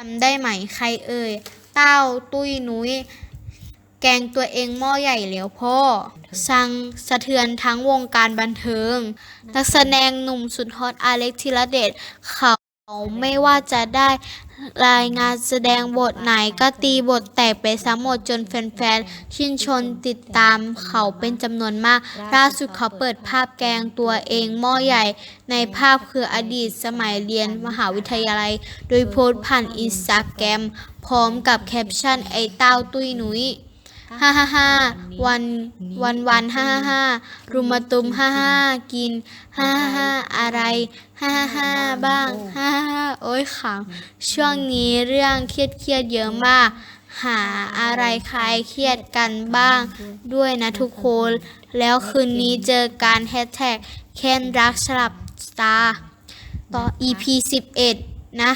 จำได้ไหมใครเอ่ยเต้าตุ้ยนุ้ย แกงตัวเองหม้อใหญ่เหลียวพ่อ สังสะเทือนทั้งวงการบันเทิง นักแสดงหนุ่มสุดฮอตอาเล็กธีรเดชเขา ไม่ว่าจะได้รายงานแสดงบทไหนก็ตีบทแตกไปซ้ำหมดจนแฟนๆ ชื่นชมติดตามเขาเป็นจำนวนมาก ล่าสุดเขาเปิดภาพแกงตัวเองหม้อใหญ่ ในภาพคืออดีตสมัยเรียนมหาวิทยาลัย โดยโพสต์ผ่านอินสตาแกรมพร้อมกับแคปชั่นไอ้เต้าตุ้ยหนุย ฮ่าฮ่าฮ่าวันวันวันฮ่าฮ่าฮ่ารุมมาตุมฮ่าฮ่ากินฮ่าฮ่าฮ่าอะไรฮ่าฮ่าฮ่าบ้างฮ่าฮ่าฮ่าโอ้ยขำช่วงนี้เรื่องเครียดเครียดๆเยอะมาก หาอะไรคลายเครียดกันบ้าง ด้วยนะทุกคน แล้วคืนนี้เจอการแฮชแท็กแค้นรักสลับสตาร์ต่อ EP 11 นะ